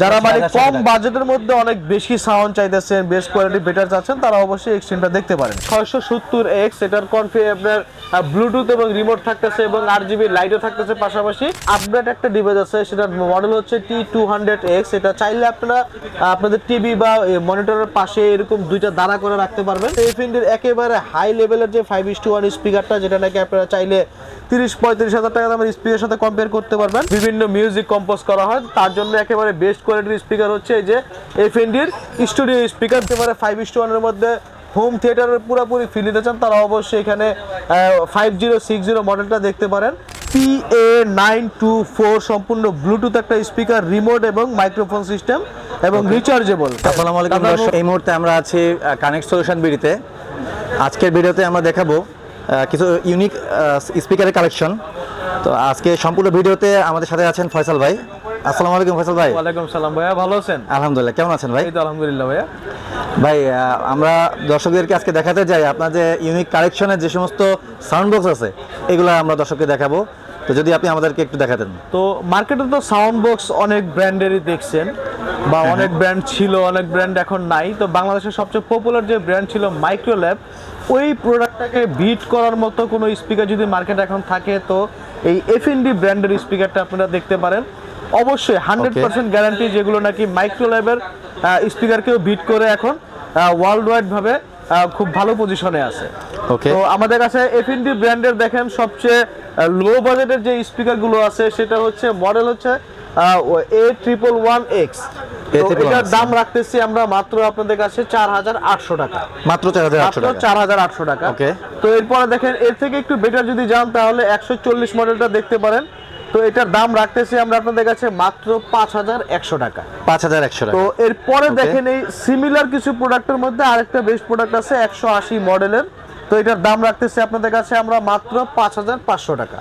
যারা মানে কম বাজেটের মধ্যে অনেক বেশি সাউন্ড চাইতেছেন বেস্ট কোয়ালিটি বেটার চাচ্ছেন তারা অবশ্যই এক্সটেনটা দেখতে পারেন। ছয়শো সত্তর এক্স এটার কনফি আপনার ব্লুটুথ এবং রিমোট থাকতেছে এবং আট জিবি লাইটও থাকতেছে পাশাপাশি। আপডেট একটা ডিভাইস আছে সেটার মডেল হচ্ছে টি টু হান্ড্রেড এক্স এটা চাইলে আপনারা আপনাদের টিভি বা মনিটরের পাশে এরকম দুইটা দাঁড়া করে রাখতে পারবেন। এফিন্ডির একেবারে হাই লেভেলের যে ফাইভ ইস টু ওয়ান স্পিকারটা যেটা নাকি আপনারা চাইলে তিরিশ পঁয়ত্রিশ হাজার টাকা দামের স্পিকারের সাথে কম্পেয়ার করতে পারবেন। বিভিন্ন মিউজিক কম্পোজ করা হয় তার জন্য একেবারে বেস্ট কোয়ালিটির স্পিকার হচ্ছে এই যে এফএনডির স্টুডিও স্পিকার একেবারে ফাইভ ইস টু ওয়ানের মধ্যে হোম থিয়েটারের পুরোপুরি ফিল নিতে চান তারা অবশ্যই এখানে ফাইভ জিরো সিক্স জিরো মডেলটা দেখতে পারেন। P A nine two four সম্পূর্ণ ব্লুটুথ একটা স্পিকার রিমোট এবং মাইক্রোফোন সিস্টেম এবং রিচার্জেবল আসসালামু আলাইকুম দর্শক এই মুহূর্তে আমরা আছি কানেক্ট সলিউশন বিডিতে। আজকের ভিডিওতে আমরা দেখাবো কিছু ইউনিক স্পিকারের কালেকশন তো আজকে সম্পূর্ণ ভিডিওতে আমাদের সাথে আছেন ফয়সাল ভাই। আসসালামু আলাইকুম ফয়সাল ভাই। ওয়ালাইকুম সালাম ভাইয়া ভালো আছেন? আলহামদুলিল্লাহ কেমন আছেন ভাই? এই তো আলহামদুলিল্লাহ ভাইয়া। ভাই আমরা দর্শকদেরকে আজকে দেখাতে যাই আপনার যে ইউনিক কালেকশনের যে সমস্ত সাউন্ড বক্স আছে এগুলো আমরা দর্শককে দেখাবো। তো যদি আপনি আমাদেরকে একটু দেখাতেন। তো মার্কেটে তো সাউন্ড বক্স অনেক ব্র্যান্ডেরই দেখছেন বা অনেক ব্র্যান্ড ছিল অনেক ব্র্যান্ড এখন নাই। তো বাংলাদেশের সবচেয়ে পপুলার যে ব্র্যান্ড ছিল মাইক্রোল্যাব ওই প্রোডাক্টটাকে বিট করার মতো কোনো স্পিকার যদি মার্কেটে এখন থাকে তো এই এফএনডি ব্র্যান্ডের স্পিকারটা আপনারা দেখতে পারেন। অবশ্যই হান্ড্রেড পার্সেন্ট গ্যারান্টি যেগুলো নাকি মাইক্রোল্যাবের স্পিকারকেও বিট করে এখন ওয়ার্ল্ড ওয়াইড ভাবে খুব ভালো পজিশনে আছে। ওকে তো আমাদের কাছে এফএনডি ব্র্যান্ডের দেখেন সবচেয়ে লো বাজেটের যে স্পিকারগুলো আছে সেটা হচ্ছে মডেল হচ্ছে এ ট্রিপল ওয়ান এক্স এটার দাম রাখতেছি আমরা মাত্র আপনাদের কাছে চার হাজার আটশো টাকা। মাত্র চার হাজার আটশো টাকা. তো এরপরে দেখেন এর থেকে একটু বেটার যদি যান তাহলে একশো চল্লিশ মডেলটা দেখতে পারেন। তো এটার দাম রাখতেছি আমরা আপনাদের কাছে মাত্র পাঁচ হাজার একশো টাকা। পাঁচ হাজার একশো তো এরপরে. দেখেন এই সিমিলার কিছু প্রোডাক্টের মধ্যে আরেকটা বেস্ট প্রোডাক্ট আছে একশো আশি মডেলের। তো এটার দাম রাখতেছি আপনাদের কাছে আমরা মাত্র পাঁচ হাজার পাঁচশো টাকা।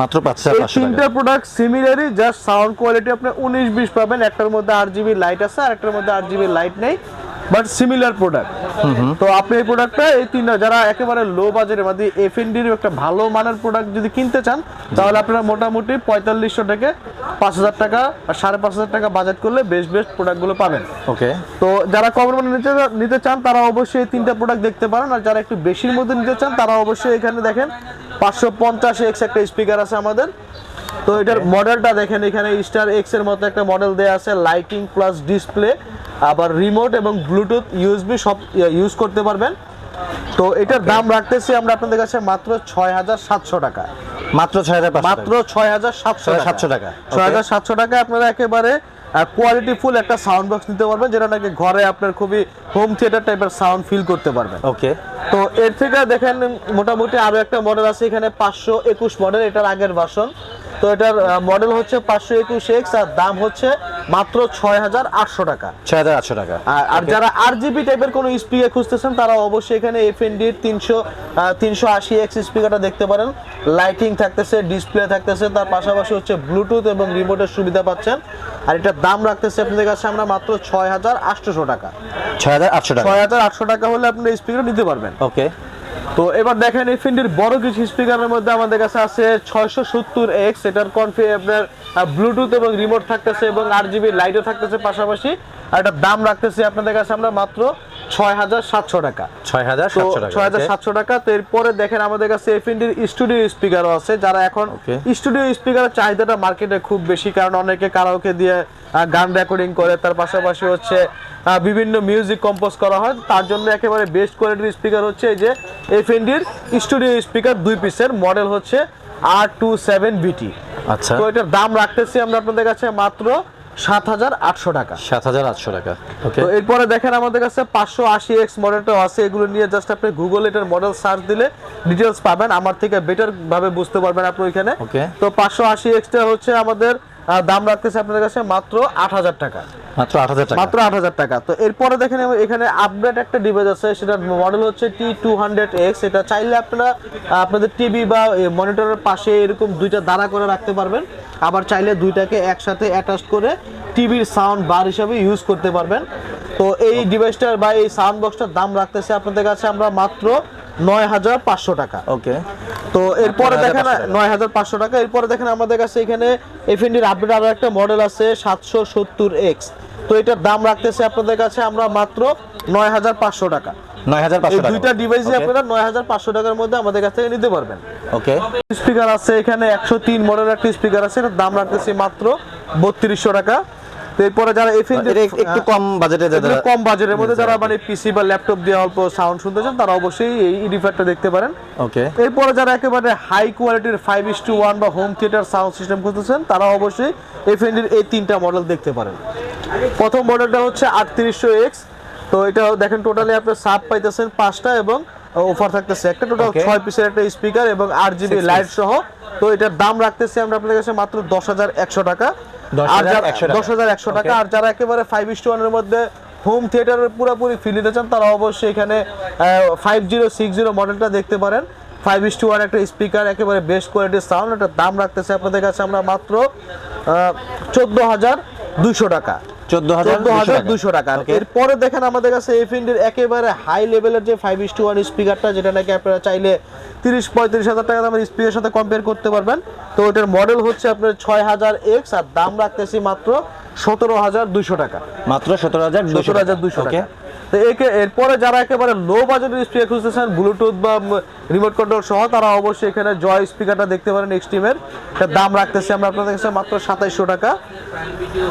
মাত্র পাঁচ হাজার তিনটা প্রোডাক্ট সিমিলারই জাস্ট সাউন্ড কোয়ালিটি আপনি উনিশ বিশ পাবেন। একটার মধ্যে আট জিবি লাইট আছে আর একটার মধ্যে আট জিবি লাইট নেই। বাট সিমিলার প্রোডাক্ট তো আপনি এই প্রোডাক্টটা এই তিনটা যারা একেবারে লো বাজারের মধ্যে এফ একটা ভালো মানের প্রোডাক্ট যদি কিনতে চান তাহলে আপনারা মোটামুটি পঁয়তাল্লিশশো থেকে পাঁচ হাজার টাকা বা সাড়ে পাঁচ হাজার টাকা বাজেট করলে বেস্ট বেস্ট প্রোডাক্টগুলো পাবেন। ওকে। তো যারা কম দামে নিতে নিতে চান তারা অবশ্যই এই তিনটা প্রোডাক্ট দেখতে পারেন। আর যারা একটু বেশির মধ্যে নিতে চান তারা অবশ্যই এখানে দেখেন পাঁচশো পঞ্চাশ এক্স একটা স্পিকার আছে আমাদের। তো এটার মডেলটা দেখেন এখানে স্টার এক্সের মতো একটা মডেল দেয়া আছে লাইটিং প্লাস ডিসপ্লে আবার রিমোট এবং ব্লুটুথ ইউএসবি সব ইউজ করতে পারবেন। তো এটার দাম রাখতেছি আমরা আপনাদের কাছে মাত্র ছয় হাজার সাতশো টাকা। মাত্র ছয় হাজার মাত্র ছয় হাজার সাতশো সাতশো টাকা। ছয় হাজার সাতশো টাকা আপনারা একেবারে কোয়ালিটি ফুল একটা সাউন্ড বক্স নিতে পারবেন যেটা নাকি ঘরে আপনার খুবই হোম থিয়েটার টাইপের সাউন্ড ফিল করতে পারবেন। ওকে তো এর থেকে দেখেন মোটামুটি আরও একটা মডেল আছে এখানে পাঁচশো একুশ মডেল এটার আগের ভার্সন তো এটার মডেল হচ্ছে পাঁচশো একুশ এক্স আর দাম হচ্ছে মাত্র ছয় হাজার আটশো টাকা। ছয় হাজার আটশো টাকা। আর যারা আর জিবি টাইপের কোনো স্পিকার খুঁজতেছেন তারা অবশ্যই এখানে এফ এন ডির তিনশো তিনশো আশি এক্স স্পিকারটা দেখতে পারেন। লাইটিং থাকতেছে ডিসপ্লে থাকতেছে তার পাশাপাশি হচ্ছে ব্লুটুথ এবং রিমোটের সুবিধা পাচ্ছেন। আর এটার দাম রাখতেছে আপনাদের কাছে আমরা মাত্র ছয় হাজার আটশোশো টাকা। ছয় হাজার আটশো টাকা। ছয় হাজার আটশো টাকা হলে আপনি স্পিকার নিতে পারবেন। ওকে তো এবার দেখেন এফএনডির বড় কিছু স্পিকারের মধ্যে আমাদের কাছে আছে ছয়শো সত্তর এক্স এটার কনফি আপনার ব্লুটুথ এবং রিমোট থাকতেছে এবং আট জিবি লাইটও থাকতেছে পাশাপাশি। আর এটার দাম রাখতেছি আপনাদের কাছে আমরা মাত্র ছয় হাজার সাতশো টাকা। ছয় হাজার তো সাতশো টাকা তো এরপরে দেখেন আমাদের কাছে এফএনডির স্টুডিও স্পিকারও আছে যারা এখন স্টুডিও স্পিকারের চাহিদাটা মার্কেটে খুব বেশি কারণ অনেকে কারাওকে দিয়ে গান রেকর্ডিং করে তার পাশাপাশি হচ্ছে বিভিন্ন মিউজিক কম্পোজ করা হয়। তার জন্য একেবারে বেস্ট কোয়ালিটির স্পিকার হচ্ছে এই যে এফ এফএনডির স্টুডিও স্পিকার দুই পিসের মডেল হচ্ছে আর টু সেভেন বিটি আচ্ছা। তো এটার দাম রাখতেছি আমরা আপনাদের কাছে মাত্র সাত হাজার আটশো টাকা। সাত হাজার আটশো টাকা। তো এরপরে দেখেন আমাদের কাছে পাঁচশো আশি এক্স মডেলটাও আছে এগুলো নিয়ে জাস্ট আপনি গুগল এটার মডেল সার্চ দিলে ডিটেলস পাবেন। আমার থেকে বেটার ভাবে বুঝতে পারবেন আপনি ওইখানে। তো পাঁচশো আশি এক্সটা হচ্ছে আমাদের দাম রাখতেছে আপনাদের কাছে মাত্র আট হাজার টাকা। মাত্র আট হাজার টাকা। মাত্র আট হাজার টাকা। তো এরপরে দেখেন এখানে আপডেট একটা ডিভাইস আছে সেটার মডেল হচ্ছে টি টু হান্ড্রেড এক্স এটা চাইলে আপনারা আপনাদের টিভি বা মনিটরের পাশে এরকম দুইটা দাঁড়া করে রাখতে পারবেন। আবার চাইলে দুইটাকে একসাথে অ্যাটাচ করে টিভির সাউন্ড বার হিসাবে ইউজ করতে পারবেন। তো এই ডিভাইসটার বা এই সাউন্ড বক্সটার দাম রাখতেছে আপনাদের কাছে আমরা মাত্র নয় হাজার পাঁচশো টাকা। ওকে তো এরপরে দেখেন নয় হাজার পাঁচশো টাকা। এরপরে দেখেন আমাদের কাছে এখানে এফএনডির আপডেট আরও একটা মডেল আছে সাতশো সত্তর এক্স তো এটার দাম রাখতেছে আপনাদের কাছে আমরা মাত্র নয় হাজার পাঁচশো টাকা। নয় হাজার পাঁচশো দুইটা ডিভাইসই আপনারা নয় হাজার পাঁচশো টাকার মধ্যে আমাদের কাছ থেকে নিতে পারবেন। ওকে স্পিকার আছে এখানে একশো তিন মডেলের একটা স্পিকার আছে এটার দাম রাখতেছি মাত্র বত্রিশশো টাকা। তো এরপরে যারা এফএনডি একটু কম বাজেটে এগুলো কম বাজেটের মধ্যে যারা মানে পিসি বা ল্যাপটপ দিয়ে অল্প সাউন্ড শুনতে চান তারা অবশ্যই এই ইডিফারটা দেখতে পারেন। ওকে এরপরে যারা একেবারে হাই কোয়ালিটির ফাইভ ইস টু ওয়ান বা হোম থিয়েটার সাউন্ড সিস্টেম খুঁজতেছেন তারা অবশ্যই এফএনডির এই তিনটা মডেল দেখতে পারেন। প্রথম মডেলটা হচ্ছে আটত্রিশশো এক্স তো এটা দেখেন টোটালি আপনার সাব পাইতেছেন পাঁচটা এবং অফার থাকতেছে একটা টোটাল ছয় পিসের একটা স্পিকার এবং আট জিবি লাইট সহ। তো এটার দাম রাখতেছি আমরা আপনাদের কাছে মাত্র দশ হাজার একশো টাকা। দশ হাজার একশো টাকা। আর যারা একেবারে ফাইভ ইস টু ওয়ানের মধ্যে হোম থিয়েটারের পুরোপুরি ফিল নিতে চান তারা অবশ্যই এখানে ফাইভ জিরো সিক্স জিরো মডেলটা দেখতে পারেন। ফাইভ ইস টু ওয়ান একটা স্পিকার একেবারে বেস্ট কোয়ালিটির সাউন্ড একটা দাম রাখতেছে আপনাদের কাছে আমরা মাত্র চোদ্দ হাজার দুশো টাকা। চোদ্দ হাজার দুশো টাকা। এরপরে দেখেন আমাদের কাছে এফিন্ডের একেবারে হাই লেভেলের যে ফাইভ ইস টু ওয়ান স্পিকারটা যেটা নাকি আপনারা চাইলে তিরিশ পঁয়ত্রিশ হাজার টাকা দামের স্পিকারের সাথে কম্পেয়ার করতে পারবেন। তো ওটার মডেল হচ্ছে আপনার ছয় হাজার এক্স আর দাম রাখতেছি মাত্র সতেরো হাজার দুশো টাকা। মাত্র সতেরো হাজার সতেরো হাজার দুশো টাকা। তো একে এরপরে যারা একেবারে লো বাজেটের স্পিকার খুঁজতেছেন ব্লুটুথ বা রিমোট কন্ট্রোল সহ তারা অবশ্যই এখানে জয় স্পিকারটা দেখতে পারেন এক্সট্রিমের এটার দাম রাখতেছি আমরা আপনাদের কাছে মাত্র সাতাইশশো টাকা।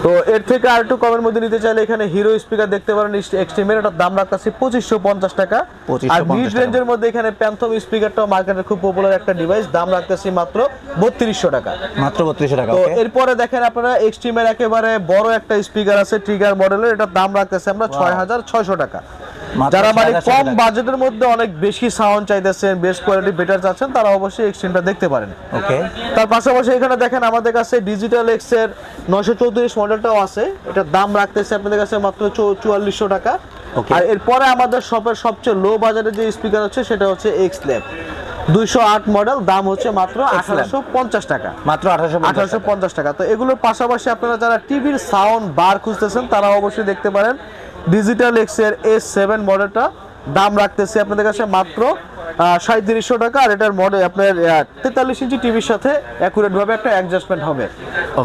তো এর থেকে আর একটু কমের মধ্যে নিতে চাইলে এখানে হিরো স্পিকার দেখতে পারেন এক্সট্রিমের এটার দাম রাখতেছি পঁচিশশো পঞ্চাশ টাকা। আর মিড রেঞ্জের মধ্যে এখানে প্যান্থম স্পিকারটা মার্কেটের খুব পপুলার একটা ডিভাইস দাম রাখতেছি মাত্র বত্রিশশো টাকা। মাত্র বত্রিশশো টাকা তো এরপরে দেখেন আপনারা এক্সট্রিমের একেবারে বড় একটা স্পিকার আছে ট্রিগার মডেলের এটার দাম রাখতেছে আমরা ছয় হাজার ছয়শো টাকা। মাত্র যারা মানে কম বাজেটের মধ্যে অনেক বেশি সাউন্ড চাইতেছেন বেস্ট কোয়ালিটি বেটার চাচ্ছেন তারা অবশ্যই এক্সট্রিমটা দেখতে পারেন। ওকে তার পাশাপাশি এখানে দেখেন আমাদের কাছে ডিজিটাল এক্সের নয়শো চৌত্রিশ মডেলটাও আছে। এটার দাম রাখতেছে আপনাদের কাছে মাত্র চুয়াল্লিশশো টাকা। আর এরপরে আমাদের শপের সবচেয়ে লো বাজারের যে স্পিকার হচ্ছে সেটা হচ্ছে এক্স ল্যাব দুইশো আট মডেল দাম হচ্ছে মাত্র আঠারোশো পঞ্চাশ টাকা। মাত্র আঠারোশো পঞ্চাশ টাকা। তো এগুলোর পাশাপাশি আপনারা যারা টিভির সাউন্ড বার খুঁজতেছেন তারা অবশ্যই দেখতে পারেন। ডিজিটাল এক্সের এস সেভেন মডেলটা দাম রাখতেছি আপনাদের কাছে মাত্র সাঁত্রিশশো টাকা আর এটার মডেল আপনার তেতাল্লিশ ইঞ্চি টিভির সাথে অ্যাকুরেটভাবে একটা অ্যাডজাস্টমেন্ট হবে।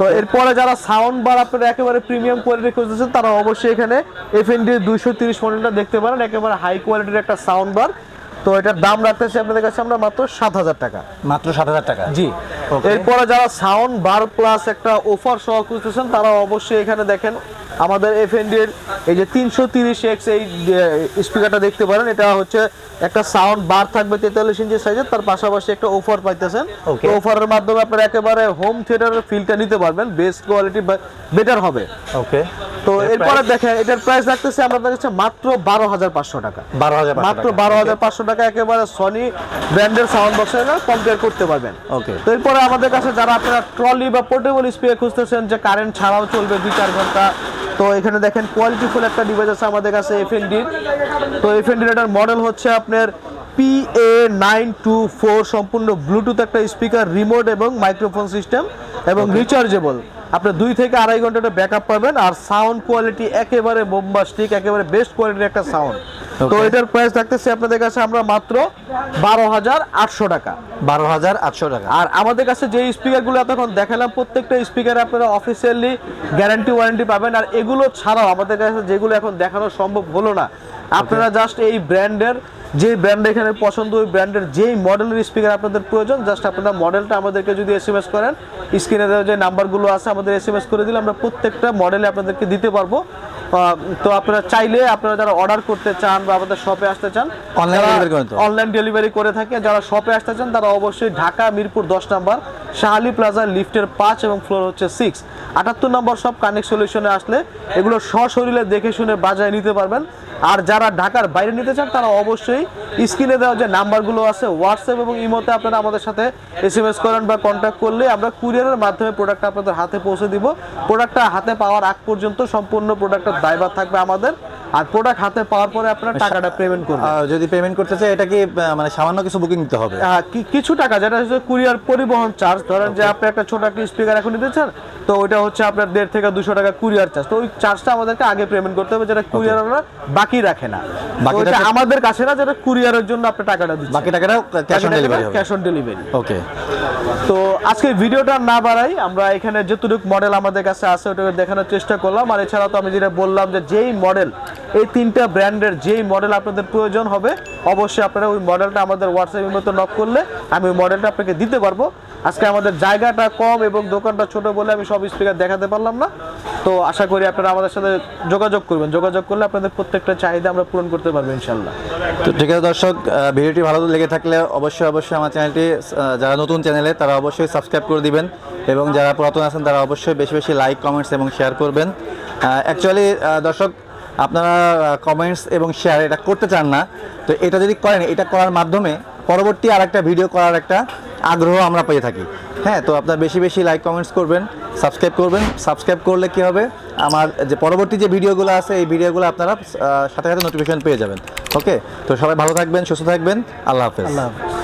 তো এরপরে যারা সাউন্ড বার আপনারা একেবারে প্রিমিয়াম কোয়ালিটি খুঁজতেছেন তারা অবশ্যই এখানে এফ এন ডি দুইশো তিরিশ মডেলটা দেখতে পারেন একেবারে হাই কোয়ালিটির একটা সাউন্ড বার তো এটার দাম রাখতেছি আপনাদের কাছে আমরা মাত্র সাত হাজার টাকা। মাত্র সাত হাজার টাকা? জি। এরপরে যারা সাউন্ড বার প্লাস একটা অফার সহ খুঁজতেছেন তারা অবশ্যই এখানে দেখেন আমাদের এফএনডি এর এই যে তিনশো তিরিশ এক্স এই স্পিকারটা দেখতে পারেন। এটা হচ্ছে একটা সাউন্ড বার থাকবে তেতাল্লিশ ইঞ্চি সাইজের তার পাশাপাশি একটা অফার পাইতেছেন. অফারের মাধ্যমে আপনারা একেবারে হোম থিয়েটারের ফিলটা নিতে পারবেন বেস্ট কোয়ালিটি বেটার হবে। ওকে তো এরপরে দেখেন এটার প্রাইস রাখতেছে আমাদের কাছে মাত্র বারো হাজার পাঁচশো টাকা। বারো হাজার মাত্র বারো হাজার পাঁচশো টাকা একেবারে সনি ব্র্যান্ডের সাউন্ড বক্সের কম্পেয়ার করতে পারবেন। ওকে তো এরপরে আমাদের কাছে যারা আপনারা ট্রলি বা পোর্টেবল স্পিকার খুঁজতেছেন যে কারেন্ট ছাড়াও চলবে দুই চার ঘণ্টা তো এখানে দেখেন কোয়ালিটিফুল একটা ডিভাইস আছে আমাদের কাছে এফএনডির তো এফএনডির এটার মডেল হচ্ছে আপনার P A nine two four সম্পূর্ণ ব্লুটুথ একটা স্পিকার রিমোট এবং মাইক্রোফোন সিস্টেম এবং রিচার্জেবল আপনি দুই থেকে আড়াই ঘণ্টা একটা ব্যাকআপ পাবেন আর সাউন্ড কোয়ালিটি একেবারে বোম্বাস্টিক একেবারে বেস্ট কোয়ালিটির একটা সাউন্ড তো এটার প্রাইস থাকতেছে আপনাদের কাছে আমরা মাত্র বারো হাজার আটশো টাকা। বারো হাজার আটশো টাকা। আর আমাদের কাছে যে স্পিকারগুলো এতক্ষণ দেখালাম প্রত্যেকটা স্পিকারে আপনারা অফিসিয়ালি গ্যারান্টি ওয়ারেন্টি পাবেন। আর এগুলো ছাড়াও আমাদের কাছে যেগুলো এখন দেখানো সম্ভব হলো না আপনারা জাস্ট এই ব্র্যান্ডের যে ব্র্যান্ড এখানে পছন্দ ওই ব্র্যান্ডের যেই মডেলের স্পিকার আপনাদের প্রয়োজন জাস্ট আপনারা মডেলটা আমাদেরকে যদি এস এম এস করেন স্ক্রিনে দেওয়া যে নাম্বারগুলো আছে আমাদের এস এম এস করে দিলে আমরা প্রত্যেকটা মডেলে আপনাদেরকে দিতে পারব। তো আপনারা চাইলে আপনারা যারা অর্ডার করতে চান বা আমাদের শপে আসতে চান? অনলাইন ডেলিভারি করে থাকে যারা শপে আসতে চান তারা অবশ্যই ঢাকা মিরপুর দশ নাম্বার শাহালি প্লাজা লিফটের পাঁচ এবং ফ্লোর হচ্ছে সিক্স আটাত্তর নম্বর সব কানেক্ট সলিউশনে আসলে এগুলো সশরীরে দেখে শুনে বাজায় নিতে পারবেন। আর যারা ঢাকার বাইরে নিতে চান তারা অবশ্যই স্ক্রিনে দেওয়া যে নাম্বারগুলো আছে হোয়াটসঅ্যাপ এবং ইমোতে আপনারা আমাদের সাথে এস এম এস করেন বা কন্ট্যাক্ট করলে আমরা কুরিয়ারের মাধ্যমে প্রোডাক্টটা আপনাদের হাতে পৌঁছে দিব। প্রোডাক্টটা হাতে পাওয়ার আগ পর্যন্ত সম্পূর্ণ প্রোডাক্টের দায়ভার থাকবে আমাদের। আর প্রোডাক্ট হাতে পাওয়ার পরে আপনারা টাকাটা পেমেন্ট করবেন। যদি পেমেন্ট করতে চাই এটা কি মানে সামান্য কিছু বুকিং নিতে হবে? কি- কিছু টাকা যেটা হচ্ছে কুরিয়ার পরিবহন চার্জ ধরেন যে আপনি একটা ছোট একটা স্পিকার এখন নিতে চান তো ওইটা হচ্ছে আপনার দেড় থেকে দুশো টাকা কুরিয়ার চার্জ তো ওই চার্জটা আমাদেরকে আগে পেমেন্ট করতে হবে যেটা কুরিয়ার আমরা বাকি রাখে না। আমাদের কাছে না যেটা কুরিয়ারের জন্য আপনি টাকাটা দিচ্ছেন। বাকি টাকাটা cash on delivery cash on delivery okay তো আজকে ভিডিওটা না বাড়াই আমরা এখানে যতটুকু মডেল আমাদের কাছে আছে ওটাকে দেখানোর চেষ্টা করলাম। আর এছাড়াও তো আমি যেটা বললাম যে যেই মডেল এই তিনটা ব্র্যান্ডের যেই মডেল আপনাদের প্রয়োজন হবে অবশ্যই আপনারা ওই মডেলটা আমাদের হোয়াটসঅ্যাপের মতো নক করলে আমি ওই মডেলটা আপনাকে দিতে পারব। আজকে আমাদের জায়গাটা কম এবং দোকানটা ছোট বলে আমি সব স্পিকার দেখাতে পারলাম না। তো আশা করি আপনারা আমাদের সাথে যোগাযোগ করবেন। যোগাযোগ করলে আপনাদের প্রত্যেকটা চাহিদা আমরা পূরণ করতে পারব ইনশাল্লাহ তো ঠিক আছে দর্শক ভিডিওটি ভালো লেগে থাকলে অবশ্যই অবশ্যই আমার চ্যানেলটি যারা নতুন চ্যানেলে, তারা অবশ্যই সাবস্ক্রাইব করে দিবেন এবং যারা পুরাতন আছেন, তারা অবশ্যই বেশি বেশি লাইক কমেন্টস এবং শেয়ার করবেন। অ্যাকচুয়ালি দর্শক আপনারা কমেন্টস এবং শেয়ার এটা করতে চান না, তো এটা যদি করেন, এটা করার মাধ্যমে পরবর্তী আর একটা ভিডিও করার একটা আগ্রহ আমরা পেয়ে থাকি। হ্যাঁ তো আপনার বেশি বেশি লাইক কমেন্টস করবেন সাবস্ক্রাইব করবেন। সাবস্ক্রাইব করলে কি হবে? আমার যে পরবর্তী যে ভিডিওগুলো আছে, এই ভিডিওগুলো আপনারা সাথে সাথে নোটিফিকেশন পেয়ে যাবেন। ওকে তো সবাই ভালো থাকবেন, সুস্থ থাকবেন। আল্লাহ হাফেজ। আল্লাহ হাফেজ।